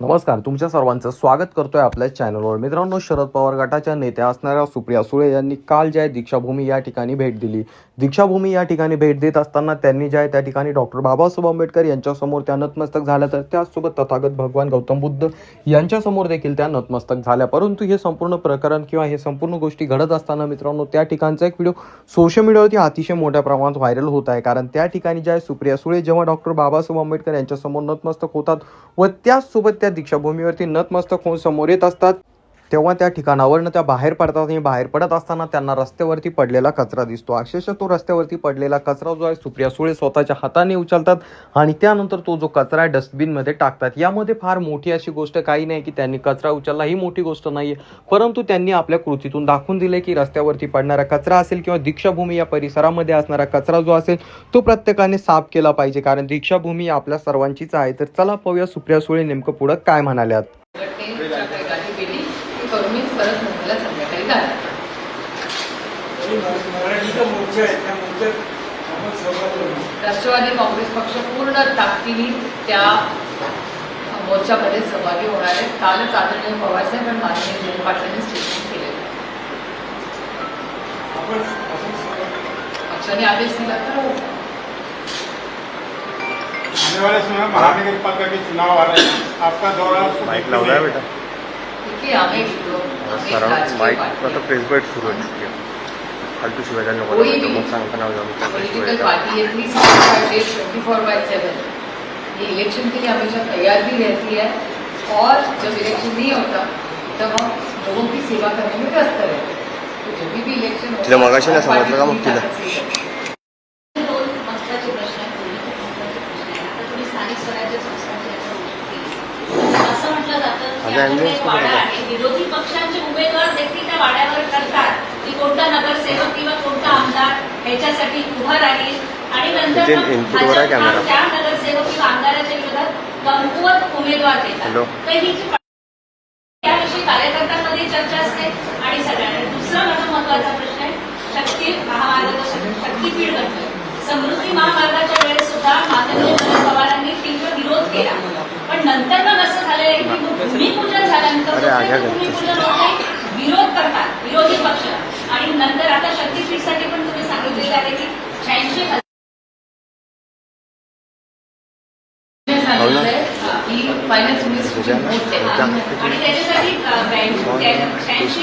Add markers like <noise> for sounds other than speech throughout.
नमस्कार तुमच्या सर्वांचं स्वागत करतोय आपल्या चॅनलवर मित्रांनो शरद पवार गटाच्या नेत्या असणाऱ्या सुप्रिया सुळे यांनी काल ज्या आहे दीक्षाभूमी या ठिकाणी भेट दिली. दीक्षाभूमी या ठिकाणी भेट देत असताना त्यांनी ज्या आहे त्या ठिकाणी डॉक्टर बाबासाहेब आंबेडकर यांच्यासमोर त्या नतमस्तक झाल्या तर त्याचसोबत तथागत भगवान गौतम बुद्ध यांच्यासमोर देखील त्या नतमस्तक झाल्या. परंतु हे संपूर्ण प्रकरण किंवा हे संपूर्ण गोष्टी घडत असताना मित्रांनो त्या ठिकाणचा एक व्हिडिओ सोशल मीडियावरती अतिशय मोठ्या प्रमाणात व्हायरल होत आहे. कारण त्या ठिकाणी ज्या आहे सुप्रिया सुळे जेव्हा डॉक्टर बाबासाहेब आंबेडकर यांच्यासमोर नतमस्तक होतात व त्याचसोबत त्या दीक्षाभूमीवरती नतमस्तक होऊन समोर येत असतात. तेव्हा त्या ठिकाणावरनं त्या बाहेर पडतात आणि बाहेर पडत असताना त्यांना रस्त्यावरती पडलेला कचरा दिसतो. अक्षरशः तो रस्त्यावरती पडलेला कचरा जो आहे सुप्रिया सुळे स्वतःच्या हाताने उचलतात आणि त्यानंतर तो जो कचरा आहे डस्टबिनमध्ये टाकतात. यामध्ये फार मोठी अशी गोष्ट काही नाही की त्यांनी कचरा उचलला ही मोठी गोष्ट नाही आहे परंतु त्यांनी आपल्या कृतीतून दाखवून दिले की रस्त्यावरती पडणारा कचरा असेल किंवा दीक्षाभूमी या परिसरामध्ये असणारा कचरा जो असेल तो प्रत्येकाने साफ केला पाहिजे. कारण दीक्षाभूमी आपल्या सर्वांचीच आहे. तर चला पाहूया सुप्रिया सुळे नेमकं पुढं काय म्हणाल्यात घटनेच्या काही गाठी केली ती करून मी परत मुंबईला संध्याकाळी जाणार मराठीचा मोर्चा आहे त्या मोर्चात आपण सहभागी होऊ. राष्ट्रवादी काँग्रेस पक्ष पूर्ण ताकदीने त्या मोर्चामध्ये सहभागी होणार आहे. कालच आदरणीय पवारसाहेब आणि माननीय जयंत पाटलांनी स्टेटमेंट. आपण आपण सहभागी पक्षाने आदेश दिला तर हो. आने वाले समय में महानगर पालिका के चुनाव आ रहे हैं आपका दौरा माईक लावला आहे बेटा. ठीक आहे आम्ही लोक आम्ही सर्व राजकीय माईक पार्टी आता प्रेस बाईट सुरू आहे ठीक आहे. फालतू शिवाय नको मग सांगता नाव जाऊन पॉलिटिकल पार्टी है three sixty five days twenty four by seven ये इलेक्शन के लिए हमेशा तैयार भी रहती है और जब इलेक्शन नहीं होता तब हम लोगों की सेवा करने में व्यस्त रहते हैं। तो जब भी इलेक्शन होता नाही हम समजलं का मग तिला? की ताकद से कोणता नगरसेवक किंवा कोणता आमदार ह्याच्यासाठी उभा राहील? आणि नंतर. त्या नगरसेवक किंवा आमदाराच्या विरोधात कमकुवत उमेदवार. देतात. तर ही जी त्याविषयी कार्यकर्त्यांमध्ये चर्चा असते. आणि सगळ्यांना दुसरा माझा महत्त्वाचा प्रश्न आहे शक्ती महामार्गाचा शक्तीपीठ बनलं समृद्धी महामार्गाच्या वेळेस सुद्धा माननीय शरद पवारांनी तीव्र विरोध केला. पण नंतर मग असं झालंय की भूमिपूजन झाल्यानंतर. भूमिपूजन होत? नाही विरोध करतात विरोधी पक्ष. आणि नंतर आता शक्तीपीठसाठी पण तुम्ही सांगितलेलं आहे की शहाऐंशी फायनान्स मिनिस्टरची. आणि त्याच्यासाठी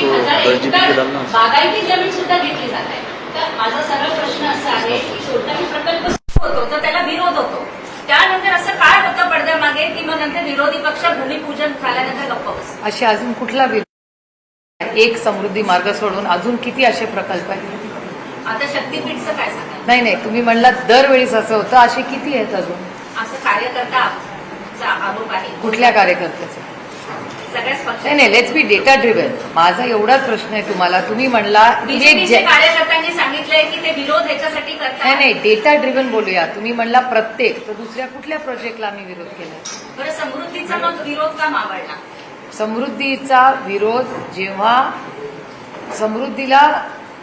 हजार? बागायती जमीन सुद्धा घेतली जात आहे. तर माझा सरळ प्रश्न असा आहे की कोणताही प्रकल्प सुरू होतो तर त्याला विरोध होतो. त्यानंतर असं काय होतं पडद्यामागे की मग नंतर विरोधी पक्ष भूमिपूजन झाल्यानंतर गप्प बसतात असे अजून कुठला विरोध? एक समृद्धी मार्ग सोडून अजून किती असे प्रकल्प आहेत? आता शक्तीपीठचं काय सांगाल? नाही नाही तुम्ही म्हणलात दरवेळीच असं होतं. असे किती आहेत अजून? असं कार्यकर्ता आरोप आहे. कुठल्या कार्यकर्त्याचे? नाही नाही लेट्स बी डेटा ड्रिव्हन माझा एवढाच प्रश्न आहे तुम्हाला. तुम्ही म्हणला कार्यकर्त्यांनी सांगितलंय की ते विरोध ह्याच्यासाठी नाही नाही डेटा ड्रिव्हन बोलूया. तुम्ही म्हणला प्रत्येक. तर दुसऱ्या कुठल्या प्रोजेक्टला आम्ही विरोध केला? बरं समृद्धीचा मग विरोध का मावळला? समृद्धीचा विरोध जेव्हा समृद्धीला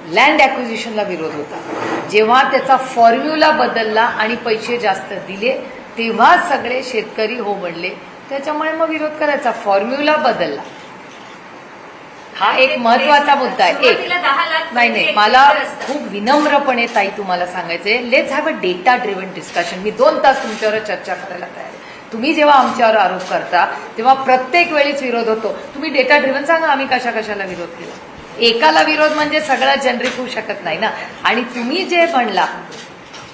लँड ॲक्विजिशनला विरोध होता. जेव्हा त्याचा फॉर्म्युला बदलला आणि पैसे जास्त दिले तेव्हा सगळे शेतकरी हो म्हणले त्याच्यामुळे मग विरोध करायचा. फॉर्म्युला बदलला. हा एक महत्त्वाचा मुद्दा आहे. एक. नाही नाही प्रति मला. खूप विनम्रपणे ताई तुम्हाला सांगायचंय. Let's have a data driven discussion मी दोन तास तुमच्यावर चर्चा करायला तयार आहे. तुम्ही जेव्हा आमच्यावर आरोप करता तेव्हा प्रत्येक वेळीच विरोध होतो. तुम्ही डेटा ड्रिव्हन सांगा आम्ही कशा कशाला विरोध केला? एकाला विरोध म्हणजे सगळा जनरिक होऊ शकत नाही ना? आणि तुम्ही जे म्हणला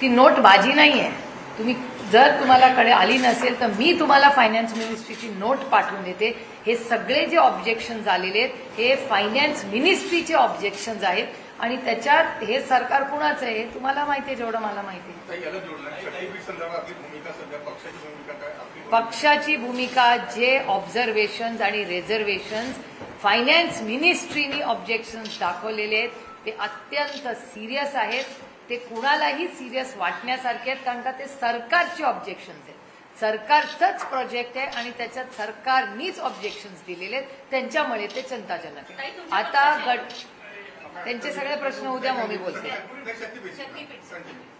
ती नोट माझी नाही आहे तुम्ही जर तुम्हाला कडे आली नसेल तर मी तुम्हाला फायनान्स मिनिस्ट्रीची नोट पाठवून देते. हे सगळे जे ऑब्जेक्शन आलेले आहेत हे फायनान्स मिनिस्ट्रीचे ऑब्जेक्शन्स आहेत. आणि त्याच्यात हे सरकार कुणाचं आहे? हे तुम्हाला माहिती आहे जेवढं मला माहिती आहे. पक्षाची भूमिका जे ऑब्झर्वेशन्स आणि रिझर्वेशन्स फायनान्स मिनिस्ट्रीनी ऑब्जेक्शन्स दाखवलेले आहेत. ते अत्यंत सिरियस आहेत. ते कुणालाही सिरियस वाटण्यासारखे आहेत कारण का ते सरकारचे ऑब्जेक्शन्स आहेत. सरकारचंच प्रोजेक्ट आहे आणि त्याच्यात सरकारनीच ऑब्जेक्शन्स दिलेले आहेत. त्यांच्यामुळे ते चिंताजनक आहे. आता गट त्यांचे सगळे प्रश्न उद्या मग मी बोलते.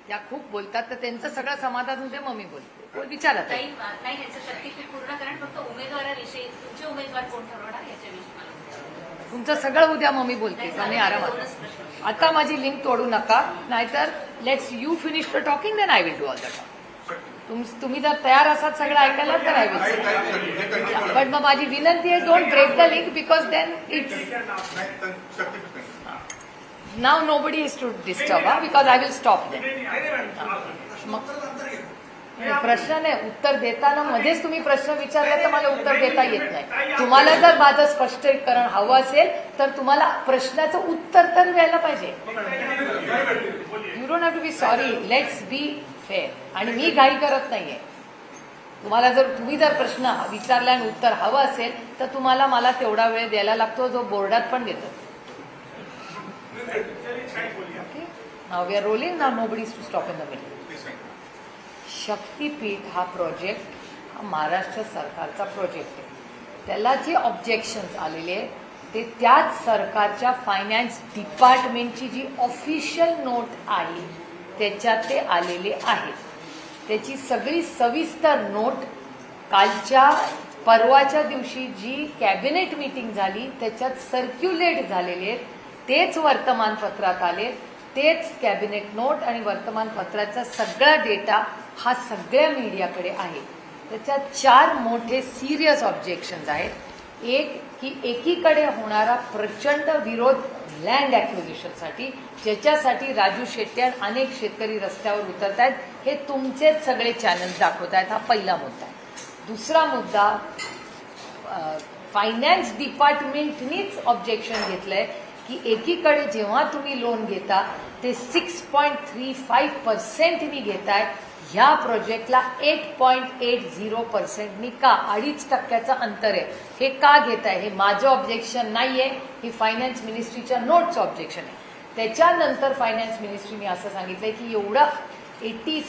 त्या खूप बोलतात तर त्यांचं सगळं समाधान उद्या मग मी बोलते बोल विचारा नाही याचं शक्तीपीठ पूर्ण कारण फक्त उमेदवाराविषयी मार्गात कोण ठरवणार याच्याविषयी. तुमचं सगळं उद्या मग मी बोलते आणि आरामात. आता माझी लिंक तोडू नका नाहीतर let's you finish the talking then I will do all the talk तुम्ही जर तयार असाल सगळं ऐकायला तर आय विल बट मग माझी विनंती आहे don't break the link because then it's now nobody is to disturb हा because I will stop then मग प्रश्न नाही उत्तर देताना मध्येच तुम्ही प्रश्न विचारला तर मला उत्तर देता येत नाही. तुम्हाला जर माझं स्पष्टीकरण हवं असेल तर तुम्हाला प्रश्नाचं उत्तर तर द्यायला पाहिजे. You don't have to be sorry let's be fair आणि मी घाई करत नाहीये. तुम्हाला जर तुम्ही जर प्रश्न विचारला आणि उत्तर हवं असेल तर तुम्हाला मला तेवढा वेळ द्यायला लागतो जो बोर्डात पण देतो. Okay now we are rolling now nobody to stop in the middle Shaktipeeth हा प्रोजेक्ट हा महाराष्ट्र सरकारचा प्रोजेक्ट आहे. त्याला जे ऑब्जेक्शन्स आलेले आहेत ते त्याच सरकारच्या फायनान्स डिपार्टमेंटची जी ऑफिशियल नोट आहे त्याच्यात ते आलेले आहेत त्याची सगळी सविस्तर नोट कालच्या परवाच्या दिवशी जी कॅबिनेट मीटिंग झाली त्याच्यात सर्क्युलेट झालेले आहेत तेच वर्तमानपत्रात आले तेच कॅबिनेट नोट आणि वर्तमानपत्राचा सगळा डेटा हा सगळ्या मीडियाकडे आहे. त्याच्यात चार मोठे सिरियस ऑब्जेक्शन्स आहेत. एक की एकीकडे होणारा प्रचंड विरोध लँड ॲक्विजिशनसाठी ज्याच्यासाठी राजू शेट्टी आणि अनेक शेतकरी रस्त्यावर उतरत आहेत हे तुमचेच सगळे चॅनल्स दाखवत आहेत हा पहिला मुद्दा आहे. दुसरा मुद्दा फायनान्स डिपार्टमेंटनीच ऑब्जेक्शन घेतलंय. की एकीकडे जेव्हा तुम्ही लोन घेता ते सिक्स पॉईंट थ्री फाईव्ह पर्सेंटनी घेताय. ह्या प्रोजेक्टला एट पॉईंट एट झिरो पर्सेंटनी का? अडीच टक्क्याचं अंतर आहे. हे का घेत आहे हे माझं ऑब्जेक्शन नाही आहे हे फायनान्स मिनिस्ट्रीच्या नोटचं ऑब्जेक्शन आहे. त्याच्यानंतर फायनान्स मिनिस्ट्रीने असं सांगितलंय की एवढं एटी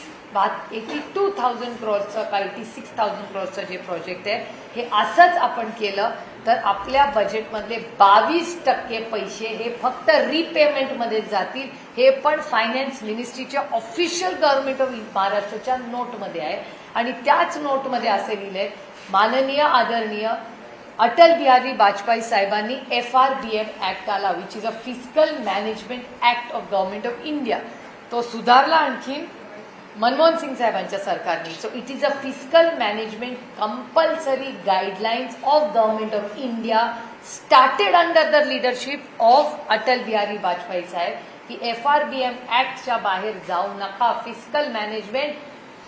एटी टू थाउजंड क्रोर्सचं का एटी सिक्स थाउजंड क्रोर्सचं जे प्रोजेक्ट आहे हे असंच आपण केलं. तर आपल्या बजेटमधले बावीस टक्के पैसे हे फक्त रिपेमेंटमध्ये जातील. हे पण फायनान्स मिनिस्ट्रीच्या ऑफिशियल गव्हर्नमेंट ऑफ महाराष्ट्राच्या नोटमध्ये आहे. आणि त्याच नोटमध्ये असे लिहिले माननीय आदरणीय अटल बिहारी वाजपेयी साहेबांनी F R B M act आला which is a physical management act of government of India तो सुधारला आणखीन मनमोहन सिंग साहेबांच्या सरकारने. So it is a fiscal management compulsory guidelines of government of India started under the leadership of Atal Bihari Vajpayee साहेब की F R B M ऍक्टच्या बाहेर जाऊ नका. फिस्कल मॅनेजमेंट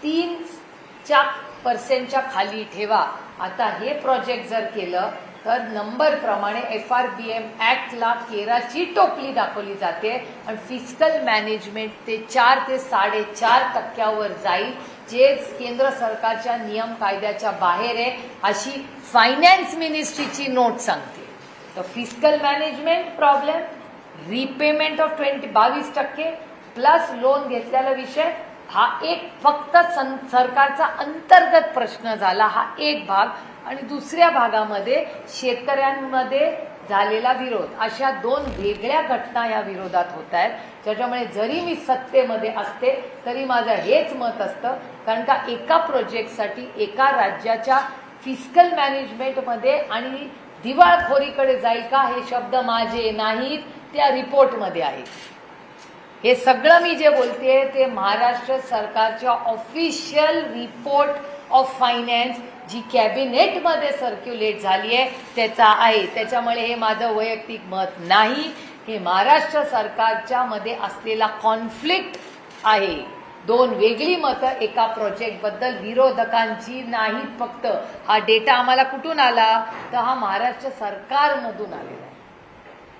तीनच्या पर्सेंटच्या खाली ठेवा. आता हे प्रोजेक्ट जर केलं तर नंबरप्रमाणे एफ आर बी एम ॲक्टला केराची टोपली दाखवली जाते आणि फिजिकल मॅनेजमेंट ते चार ते साडेचार टक्क्यावर जाईल जे केंद्र सरकारच्या नियम कायद्याच्या बाहेर आहे अशी फायनान्स मिनिस्ट्रीची नोट सांगते. तर physical management problem repayment of twenty बावीस टक्के प्लस लोन घेतलेला विषय हा एक फक्त सं- सरकारचा अंतर्गत प्रश्न झाला हा एक भाग. आणि दुसऱ्या भागामध्ये शेतकऱ्यांमध्ये झालेला विरोध. अशा दोन वेगळ्या घटना या विरोधात होत आहेत. त्याच्यामुळे जरी मी सत्तेमध्ये असते तरी माझं हेच मत असतं कारण का एका प्रोजेक्टसाठी एका राज्याच्या फिस्कल मॅनेजमेंटमध्ये आणि दिवाळखोरीकडे जाईल का हे शब्द माझे नाहीत त्या रिपोर्टमध्ये आहेत. हे सगळं मी जे बोलते ते महाराष्ट्र सरकारच्या ऑफिशियल रिपोर्ट ऑफ फायनान्स जी कॅबिनेटमध्ये सर्क्युलेट झाली आहे त्याचा आहे. त्याच्यामुळे हे माझं वैयक्तिक मत नाही. हे महाराष्ट्र सरकारच्या मध्ये असलेला कॉन्फ्लिक्ट आहे. दोन वेगळी मतं एका प्रोजेक्टबद्दल विरोधकांची नाहीत फक्त. हा डेटा आम्हाला कुठून आला? तर हा महाराष्ट्र सरकारमधून आलेला आहे.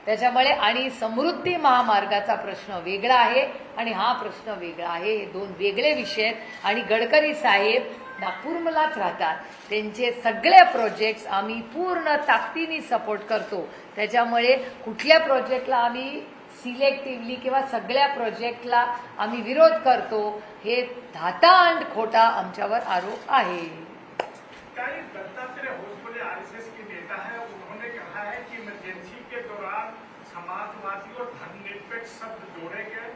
त्याच्यामुळे आणि समृद्धी महामार्गाचा प्रश्न वेगळा आहे आणि हा प्रश्न वेगळा आहे. हे दोन वेगळे विषय आहेत. आणि गडकरी साहेब नागपूरमलाच राहतात. त्यांचे सगळे प्रोजेक्ट्स आम्ही पूर्ण ताकदीने सपोर्ट करतो. त्याच्यामुळे कुठल्या प्रोजेक्टला आम्ही सिलेक्टिव्हली किंवा सगळ्या प्रोजेक्टला आम्ही विरोध करतो हे धाता आणि खोटा आमच्यावर आरोप आहे कल दत्तात्रेय होसबले आरएसएस के नेता है उन्होंने कहा है कि इमरजेंसी के दौरान समाजवादी और धर्मनिरपेक्ष शब्द जोड़े गए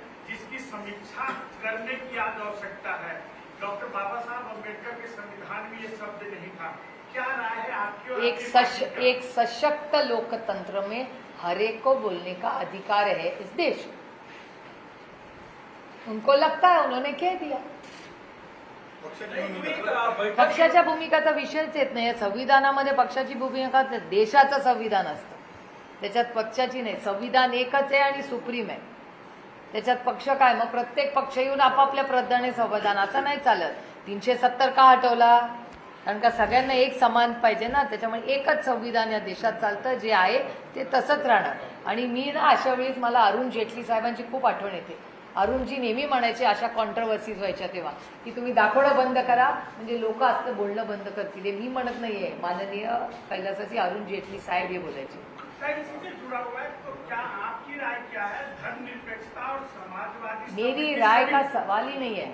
समीक्षा करने की आज आवश्यकता है। डॉक्टर बाबा साहब अम्बेडकर के संविधान में ये शब्द नहीं था। क्या राय है आपकी और एक सश? एक सशक्त लोकतंत्र में हर एक को बोलने का अधिकार है इस देश में। उनको लगता है उन्होंने कह दिया। पक्षाच्या भूमिकाचा विषयच येत नाही. या संविधानामध्ये पक्षाची भूमिका ते देशाचं संविधान असतं. त्याच्यात पक्षाची नाही. संविधान एकच आहे आणि सुप्रीम आहे. त्याच्यात पक्ष काय? मग प्रत्येक पक्ष येऊन आपापल्या प्रधाने संविधान. असं नाही चालत. तीनशे सत्तर का हटवला? कारण का सगळ्यांना एक समान पाहिजे ना? त्याच्यामुळे एकच संविधान या देशात चालतं जे आहे ते तसंच राहणार. आणि मी ना अशा वेळेस मला अरुण जेटली साहेबांची खूप आठवण येते. अरुणजी नेहमी म्हणायचे अशा कॉन्ट्रवर्सीज व्हायच्या तेव्हा की तुम्ही दाखवणं बंद करा. म्हणजे लोक असं बोलणं बंद करतील. मी म्हणत नाहीये. माननीय कैलासाची अरुण जेटली साहेब हे बोलायचे. तो मेरी राय का सवाल ही नहीं है।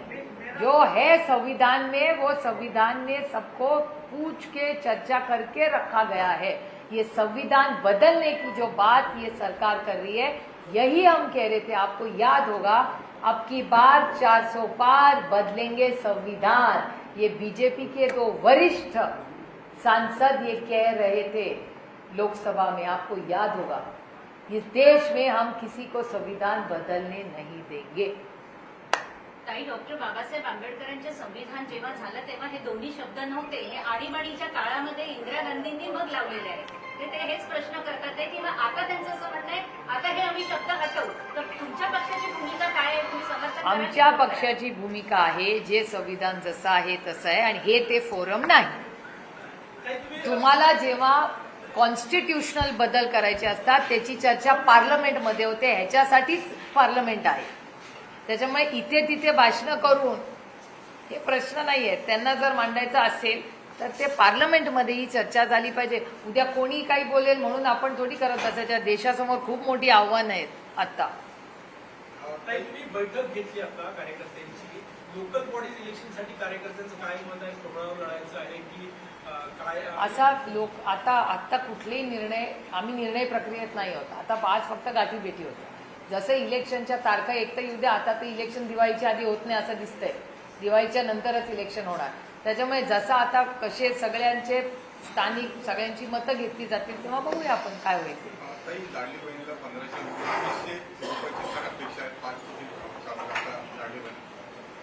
जो है संविधान में वो संविधान ने सबको पूछ के चर्चा करके रखा गया है। ये संविधान बदलने की जो बात ये सरकार कर रही है यही हम कह रहे थे। आपको याद होगा अब की बार 400 पार बदलेंगे संविधान। ये बीजेपी के दो वरिष्ठ सांसद ये कह रहे थे। लोकसभा में आपको याद होगा इस देश में हम किसी को संविधान बदलने नहीं देंगे। ताई डॉक्टर बाबासाहेब आंबेडकरांचे संविधान जेव्हा झालं तेव्हा हे दोन्ही शब्द नव्हते. हे आणीबाणीच्या काळामध्ये इंदिरा गांधींनी मग लावलेले आहे ते ते हेच प्रश्न करतात आहे की मग आता त्यांचं असं म्हणणं आहे आता हे आम्ही शब्द हटवू. तर तुमच्या पक्षाची भूमिका काय आहे? तुम्ही समर्थन? आमच्या पक्षाची भूमिका आहे जे संविधान जसं आहे तसं आहे आणि हे ते फोरम नाही. तुम्हाला जेव्हा कॉन्स्टिट्युशनल बदल करायचे असतात त्याची चर्चा पार्लमेंटमध्ये होते ह्याच्यासाठीच पार्लमेंट आहे. त्याच्यामुळे इथे तिथे भाषणं करून हे प्रश्न नाही आहेत त्यांना जर मांडायचं असेल तर ते पार्लमेंटमध्येही चर्चा झाली पाहिजे. उद्या कोणी काही बोलेल म्हणून आपण थोडी करत असायच्या देशासमोर खूप मोठी आव्हानं आहेत आता. बैठक घेतली आता कार्यकर्त्यांची. लोकल बॉडीज इलेक्शनसाठी कार्यकर्त्यांचं काय मत आहे? सोहळ्यावर लढायचं आहे की असा लोक आता आत्ता कुठलेही निर्णय आम्ही निर्णय प्रक्रियेत नाही होत आता पाच फक्त गाठीभेटी होत्या. जसं इलेक्शनच्या तारखा एक तर येऊ द्या आता ते इलेक्शन दिवाळीच्या आधी होत नाही असं दिसतंय. दिवाळीच्या नंतरच इलेक्शन होणार. त्याच्यामुळे जसं आता कसे सगळ्यांचे स्थानिक सगळ्यांची मतं घेतली जातील तेव्हा बघूया आपण काय होईल.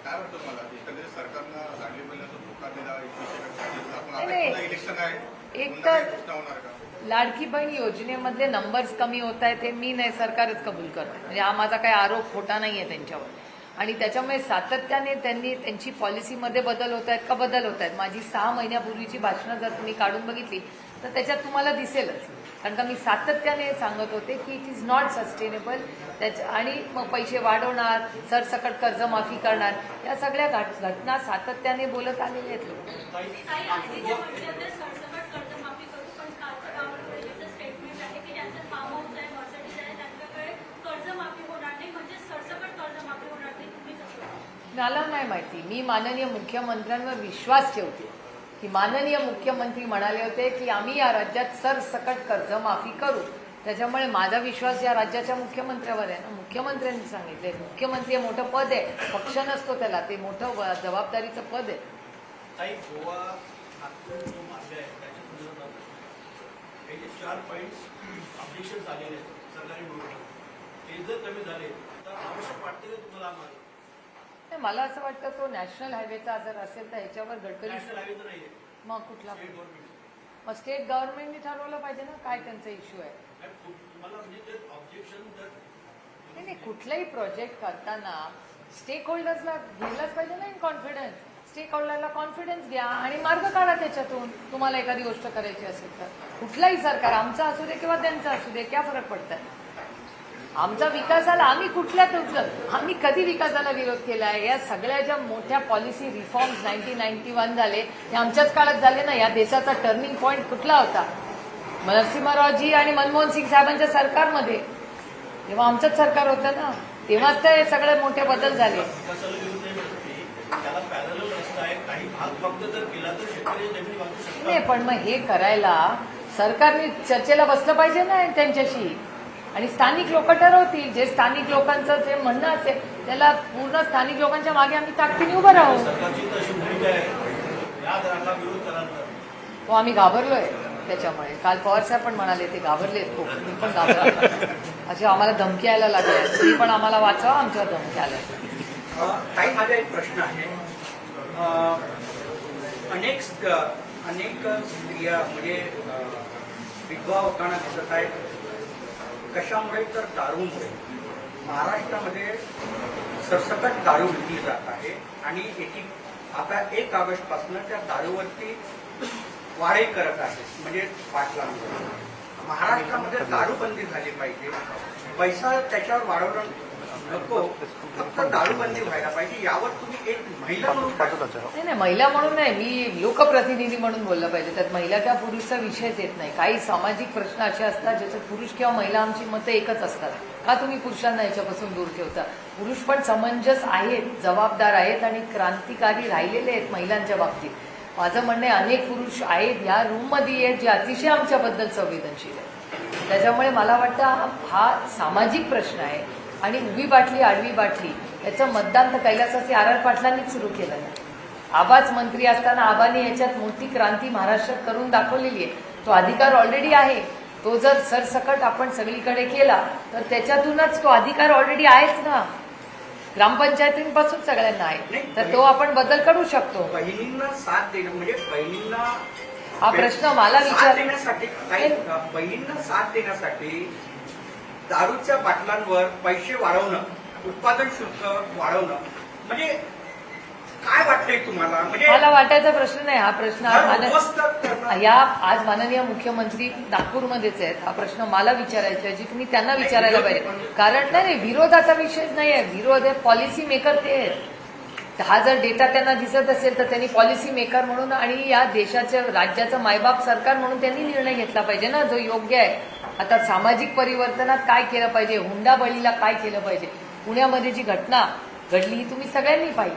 काय वाटतं मला एकंदरीत सरकारनं लाडली जो धोका दिला एकवीसशे टक्के आपण आता नाही, पुन्हा इलेक्शन आहे एक तर- लाडकी बहीण योजनेमधले नंबर्स कमी होत आहेत हे मी नाही सरकारच कबूल करते म्हणजे हा माझा काही आरोप खोटा नाही आहे त्यांच्यावर. आणि त्याच्यामुळे सातत्याने त्यांनी त्यांची पॉलिसीमध्ये बदल होत आहेत का बदल होत आहेत? माझी सहा महिन्यापूर्वीची भाषणं जर तुम्ही काढून बघितली तर त्याच्यात तुम्हाला दिसेलच. कारण का मी सातत्याने सांगत होते की इट इज नॉट सस्टेनेबल त्याच्या आणि मग पैसे वाढवणार सरसकट कर्जमाफी करणार या सगळ्या घट- घटना सातत्याने बोलत आलेले आहेत लोक? मला नाही माहिती. मी माननीय मुख्यमंत्र्यांवर विश्वास ठेवते. की माननीय मुख्यमंत्री म्हणाले होते की आम्ही या राज्यात सरसकट कर्जमाफी करू. त्याच्यामुळे माझा विश्वास या राज्याच्या मुख्यमंत्र्यावर आहे. ना मुख्यमंत्र्यांनी सांगितले मुख्यमंत्री हे मोठं पद आहे. पक्ष नसतो त्याला. ते मोठं जबाबदारीचं पद आहे. सरकारी ते जर कमी झाले तर आवश्यक वाटते तुम्हाला नाही, मला असं वाटतं तो नॅशनल हायवेचा जर असेल तर ह्याच्यावर गडकरी मग कुठला? मग स्टेट गव्हर्नमेंटने ठरवलं पाहिजे ना काय त्यांचा इश्यू आहे. तुम्हाला म्हणजे नाही नाही कुठलाही प्रोजेक्ट करताना स्टेक होल्डर्सला घेतलाच पाहिजे ना इन कॉन्फिडन्स स्टेक होल्डरला कॉन्फिडन्स घ्या आणि मार्ग काढा त्याच्यातून. तुम्हाला एखादी गोष्ट करायची असेल तर. कुठलाही सरकार आमचा असू दे किंवा त्यांचा असू दे क्या फरक पडतंय? आमचा विकासाला आम्ही कुठल्यात उचलत आम्ही कधी विकासाला विरोध केला आहे या सगळ्या ज्या मोठ्या policy reforms nineteen ninety one झाले हे आमच्याच काळात झाले ना? या देशाचा टर्निंग पॉईंट कुठला होता? नरसिंहरावजी आणि मनमोहन सिंग साहेबांच्या सरकारमध्ये. तेव्हा आमचंच सरकार होतं ना? तेव्हाच ते सगळे मोठे बदल झाले. नाही पण मग हे करायला सरकारने चर्चेला बसलं पाहिजे ना त्यांच्याशी? आणि स्थानिक लोक ठरवतील. जे स्थानिक लोकांचं जे म्हणणं असेल त्याला पूर्ण स्थानिक लोकांच्या मागे आम्ही ताकदीने उभं राहू. हो आम्ही घाबरलोय त्याच्यामुळे. काल पवार साहेब पण म्हणाले ते घाबरले खूप. मी पण घाबरले असे आम्हाला धमकी यायला लागल्या तुम्ही पण आम्हाला वाचवा आमच्यावर धमकी आल्या ताई माझा एक प्रश्न आहे. अनेक अनेक स्त्रिया म्हणजे विधवा होताना दिसत आहेत. कशामुळे तर दारूमुळे. महाराष्ट्रामध्ये सरसकट दारू विकली जात आहे आणि एकी आता एक ऑगस्टपासून त्या दारूवरती वाढे करत आहे म्हणजे पाटलांवर महाराष्ट्रामध्ये दारूबंदी झाली पाहिजे. पैसा त्याच्यावर वाढवणं नको. फक्त दारूबंदी व्हायला पाहिजे. यावर तुम्ही एक महिला म्हणून काय नाही नाही महिला म्हणून नाही. मी लोकप्रतिनिधी म्हणून बोललं पाहिजे. त्यात महिला त्या पुरुषचा विषयच येत नाही. काही सामाजिक प्रश्न असे असतात ज्याच्यात पुरुष किंवा महिला आमची मतं एकच असतात. का तुम्ही पुरुषांना याच्यापासून दूर ठेवता? पुरुष पण समंजस आहेत जबाबदार आहेत आणि क्रांतिकारी राहिलेले आहेत महिलांच्या बाबतीत. माझं म्हणणं आहे अनेक पुरुष आहेत या रूममध्ये आहेत जे अतिशय आमच्याबद्दल संवेदनशील आहेत. त्याच्यामुळे मला वाटतं हा- हा सामाजिक प्रश्न आहे. आणि उभी बाटली आडवी बाटली. याचं मतदान तर कैलासाचे आर आर पाटलांनीच सुरू केलं आबाच मंत्री असताना आबाने याच्यात मोठी क्रांती महाराष्ट्रात करून दाखवलेली आहे. तो अधिकार ऑलरेडी आहे. तो जर सरसकट आपण सगळीकडे केला तर त्याच्यातूनच तो अधिकार ऑलरेडी आहेच ना. ग्रामपंचायतींपासून सगळ्यांना आहे. तर तो आपण बदल करू शकतो. बहिणींना साथ देणं म्हणजे बहिणींना हा प्रश्न मला साथ विचार- देण्यासाठी काही बहिणींना साथ देण्यासाठी दारूच्या बाटलांवर पैसे वाढवणं उत्पादन शुल्क वाढवणं. म्हणजे काय वाटतंय तुम्हाला? म्हणजे मला वाटायचा प्रश्न नाही हा प्रश्न या आज माननीय मुख्यमंत्री नागपूरमध्येच आहेत. हा प्रश्न मला विचारायचा आहे जी तुम्ही त्यांना विचारायला पाहिजे. कारण नाही नाही, विरोधाचा विषयच नाही आहे. विरोध आहे पॉलिसी मेकर ते आहेत. हा जर डेटा त्यांना दिसत असेल तर त्यांनी पॉलिसी मेकर म्हणून आणि या देशाच्या राज्याचं मायबाप सरकार म्हणून त्यांनी निर्णय घेतला पाहिजे ना जो योग्य आहे. आता सामाजिक परिवर्तनात काय केलं पाहिजे? हुंडाबळीला काय केलं पाहिजे? पुण्यामध्ये जी घटना घडली ही तुम्ही सगळ्यांनी पाहिली.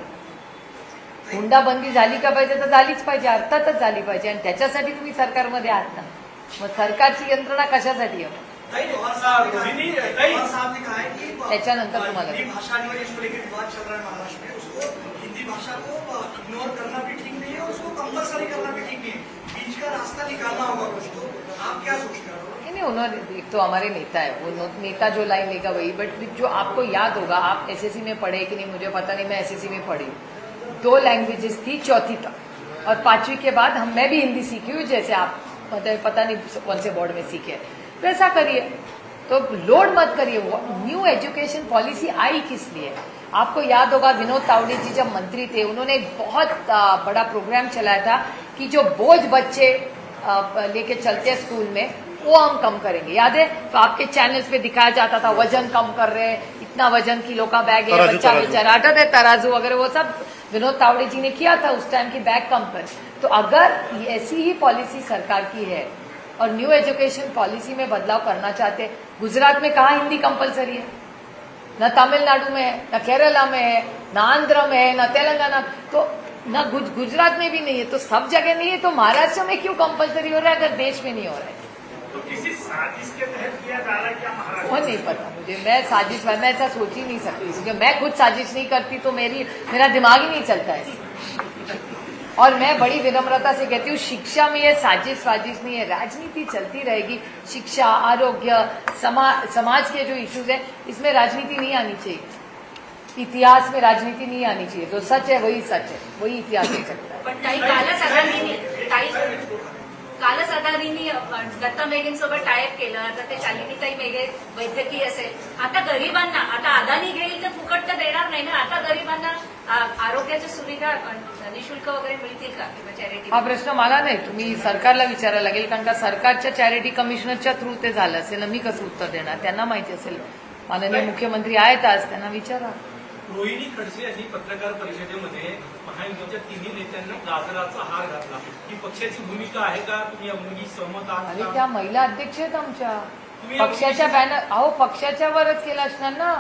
हुंडाबंदी झाली का पाहिजे? तर झालीच पाहिजे अर्थातच झाली पाहिजे. आणि त्याच्यासाठी तुम्ही सरकारमध्ये आहात ना. मग सरकारची यंत्रणा कशासाठी आहे? त्याच्यानंतर तुम्हाला हिंदी भाषा नहीं तो उन्होंने एक तो हमारे नेता है, वो नेता जो लाइन लेगा वही बट जो आपको याद होगा, आप एसएससी में पढ़े कि नहीं, मुझे पता नहीं, मैं एसएससी में पढ़ी। दो लैंग्वेजेस थी, चौथी तक। और पांचवी के बाद हम मैं भी हिंदी सीखी हूँ जैसे आप मतलब पता नहीं, कौन से बोर्ड में सीखे। वैसा करिए। तो लोड मत करिए। न्यू एजुकेशन पॉलिसी आई किस लिए? आपको याद होगा, विनोद तावड़े जी जब मंत्री थे, उन्होंने एक बहुत बड़ा प्रोग्राम चलाया था कि जो बोझ बच्चे लेके चलते हैं स्कूल में वो हम कम करेंगे। याद है तो आपके चैनल्स पे दिखाया जाता था वज़न कम कर रहे हैं इतना वज़न किलो का बैग है बच्चा बेचारा आटा है तराजू वगैरह वो सब विनोद तावड़े जी ने किया था उस टाइम की बैग कम कर। तो अगर ऐसी ही पॉलिसी सरकार की है और न्यू एजुकेशन पॉलिसी में बदलाव करना चाहते गुजरात में कहा हिंदी कंपलसरी है? न तमिलनाडु में है न केरला में है न आंध्र में है न तेलंगाना। तो न गुज, गुजरात में भी नहीं है तो सब जगह नहीं है तो महाराष्ट्र में क्यों कंपलसरी हो रहा है अगर देश में नहीं हो रहा है? तो किसी साजिश के तहत किया जा रहा है क्या महाराष्ट्र वो नहीं पता मुझे। मैं साजिश मैं ऐसा सोच ही नहीं सकती। क्योंकि मैं खुद साजिश नहीं करती तो मेरी मेरा दिमाग ही नहीं चलता है और मैं बड़ी विनम्रता से कहती हूँ शिक्षा में ये साजिश साजिश नहीं है। राजनीति चलती रहेगी। शिक्षा आरोग्य समा, समाज के जो इश्यूज़ है इसमें राजनीति नहीं आनी चाहिए। इतिहास में राजनीति नहीं आनी चाहिए। जो सच है वही सच है। वही इतिहास हो। सकता है। कालच अदानीने अदानीने दत्ता मेघेंसोबत टायप केलं. आता ते शालिनीताई मेघे वैद्यकीय असेल. आता गरिबांना आता अदानी घेईल तर फुकट तर देणार नाही ना. आता गरिबांना आरोग्याच्या सुविधा निशुल्क वगैरे मिळतील का किंवा चॅरिटी हा प्रश्न मला नाही. तुम्ही सरकारला विचारायला लागेल कारण का सरकारच्या चॅरिटी कमिशनरच्या थ्रू ते झालं असेल. मी कसं उत्तर देणार? त्यांना माहिती असेल. माननीय मुख्यमंत्री आहेत आज त्यांना विचारा. रोहिणी खडसे यांनी पत्रकार परिषदेमध्ये महायुतीच्या तिन्ही नेत्यांना गाजराचा हार घातला. ही पक्षाची भूमिका आहे का? तुम्ही या भूमिकी सहमत आहात आणि? त्या महिला अध्यक्ष आहेत आमच्या. तुम्ही या पक्षाच्या बॅनर अहो पक्षाच्या वरच केलं असणार ना.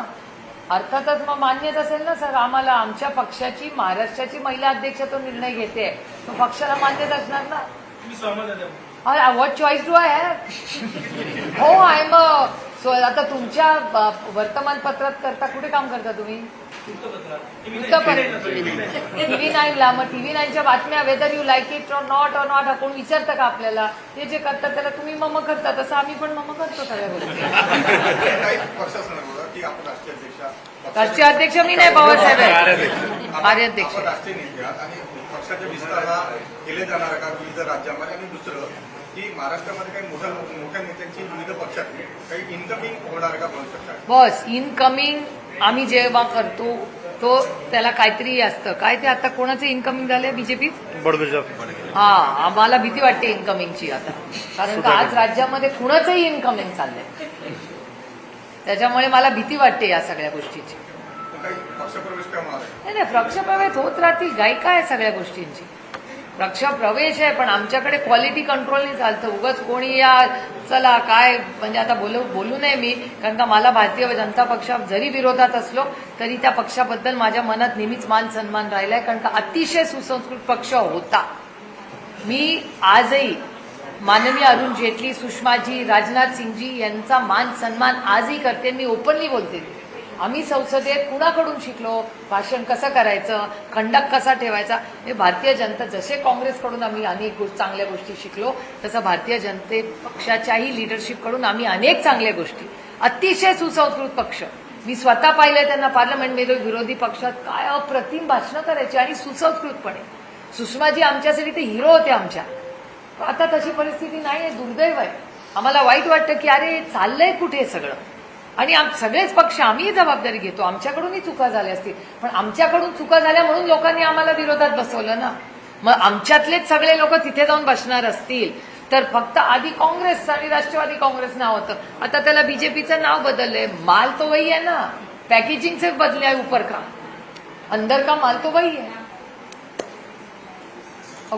अर्थातच मग मान्यच असेल ना सर आम्हाला. आमच्या पक्षाची महाराष्ट्राची महिला अध्यक्ष तो निर्णय घेते. तो पक्षाला मान्यच असणार ना. तुम्ही सहमत <laughs> आहे त्या भूमिकेवर? What choice do I have हो आय एम सो आता तुमच्या ब- वर्तमानपत्रात करता कुठे काम करता तुम्ही? टीव्ही नाईनला मग टीव्ही नाईनच्या बातम्या whether you like it or not or not कोण विचारतं का आपल्याला? ते जे करतात त्याला तुम्ही मम करता तसं आम्ही पण मम करतो सगळ्या गोष्टी. काही पक्षाचं नाही बोला की आपण राष्ट्रीय अध्यक्ष राष्ट्रीय अध्यक्ष मी नाही पवार साहेब आहे. कार्याध्यक्ष आपण राष्ट्रीय नेते आहात आणि पक्षाचे विस्तार हा केले जाणार का विविध राज्यामध्ये आणि दुसरं? की महाराष्ट्रामध्ये काही मोठ्या मोठ्या नेत्यांची विविध पक्षात काही इन्कमिंग होणार आहे का भविष्यात बस इनकमिंग आम्ही जेव्हा करतो तो त्याला काहीतरी असतं. काय ते आता कोणाचं इन्कमिंग झालंय? बीजेपीत हा आम्हाला भीती वाटते इन्कमिंगची आता. कारण का आज राज्यामध्ये कुणाचंही इन्कमिंग चाललंय? त्याच्यामुळे मला भीती वाटते या सगळ्या गोष्टीची. नाही नाही पक्षप्रवेश होत राहतील. गायिका आहे सगळ्या गोष्टींची. रक्षा प्रवेश आहे पण आमच्याकडे क्वालिटी कंट्रोलनी चालतं. उगाच कोणी या चला काय म्हणजे आता बोलू बोलू नये मी कारण का मला भारतीय जनता पक्ष जरी विरोधात असलो तरी त्या पक्षाबद्दल माझ्या मनात नेहमीच मान सन्मान राहिलाय कारण का अतिशय सुसंस्कृत पक्ष होता. मी आजही माननीय अरुण जेटली सुषमाजी राजनाथ सिंगजी यांचा मान सन्मान आजही करते मी ओपनली बोलते. आम्ही संसदेत कुणाकडून शिकलो? भाषण कसं करायचं? खंडक कसा ठेवायचा? हे भारतीय जनता जसे काँग्रेसकडून आम्ही अनेक गोष्ट चांगल्या गोष्टी शिकलो तसं भारतीय जनते पक्षाच्याही लिडरशिपकडून आम्ही अनेक चांगल्या गोष्टी. अतिशय सुसंस्कृत पक्ष. मी स्वतः पाहिलंय त्यांना पार्लमेंटमध्ये विरोधी पक्षात काय अप्रतिम भाषणं करायची आणि सुसंस्कृतपणे. सुषमाजी आमच्यासाठी ते हिरो होते आमच्या. आता तशी परिस्थिती नाही आहे दुर्दैव आहे. आम्हाला वाईट वाटतं की अरे चाललंय कुठे सगळं? आणि आम- सगळेच पक्ष आम्हीही जबाबदारी घेतो. आमच्याकडूनही चुका झाल्या असतील. पण आमच्याकडून चुका झाल्या म्हणून लोकांनी आम्हाला विरोधात बसवलं ना. मग आमच्यातलेच सगळे लोक तिथे जाऊन बसणार असतील. तर फक्त आधी काँग्रेस आणि राष्ट्रवादी काँग्रेस नाव होतं. आता त्याला बीजेपीचं नाव बदललंय. माल तो वही आहे ना. पॅकेजिंग से बदले आहे ऊपर का अंदर का माल तो वही है